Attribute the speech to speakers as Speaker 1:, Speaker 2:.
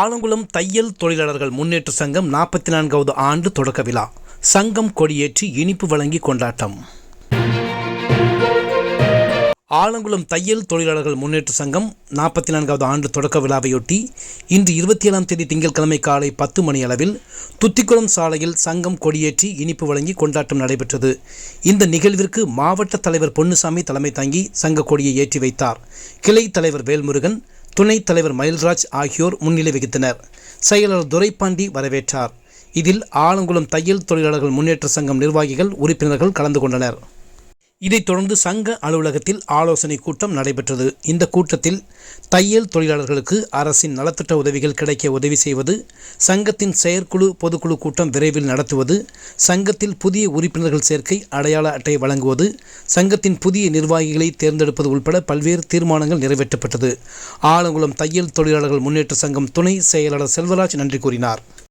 Speaker 1: ஆலங்குளம் தையல் தொழிலாளர்கள் முன்னேற்ற சங்கம் நாற்பத்தி நான்காவது ஆண்டு தொடக்க விழா. சங்கம் கொடியேற்றி இனிப்பு வழங்கி கொண்டாட்டம். ஆலங்குளம் தையல் தொழிலாளர்கள் முன்னேற்ற சங்கம் நாற்பத்தி நான்காவது ஆண்டு தொடக்க விழாவையொட்டி இன்று இருபத்தி ஏழாம் தேதி திங்கட்கிழமை காலை பத்து மணி அளவில் துத்திக்குளம் சாலையில் சங்கம் கொடியேற்றி இனிப்பு வழங்கி கொண்டாட்டம் நடைபெற்றது. இந்த நிகழ்விற்கு மாவட்ட தலைவர் பொன்னுசாமி தலைமை தாங்கி சங்க கொடியை ஏற்றி வைத்தார். கிளை தலைவர் வேல்முருகன் துணைத் தலைவர் மயில்ராஜ் ஆகியோர் முன்னிலை வகித்தனர். செயலர் துரைப்பாண்டி வரவேற்றார். இதில் ஆலங்குளம் தையல் தொழிலாளர்கள் முன்னேற்ற சங்கம் நிர்வாகிகள் உறுப்பினர்கள் கலந்து கொண்டனர். இதைத் தொடர்ந்து சங்க அலுவலகத்தில் ஆலோசனை கூட்டம் நடைபெற்றது. இந்த கூட்டத்தில் தையல் தொழிலாளர்களுக்கு அரசின் நலத்திட்ட உதவிகள் கிடைக்க உதவி செய்வது சங்கத்தின் செயற்குழு பொதுக்குழு கூட்டம் விரைவில் நடத்துவது சங்கத்தில் புதிய உறுப்பினர்கள் சேர்க்கை அடையாள அட்டை வழங்குவது சங்கத்தின் புதிய நிர்வாகிகளை தேர்ந்தெடுப்பது உள்பட பல்வேறு தீர்மானங்கள் நிறைவேற்றப்பட்டது. ஆலங்குளம் தையல் தொழிலாளர்கள் முன்னேற்ற சங்கம் துணை செயலாளர் செல்வராஜ் நன்றி கூறினார்.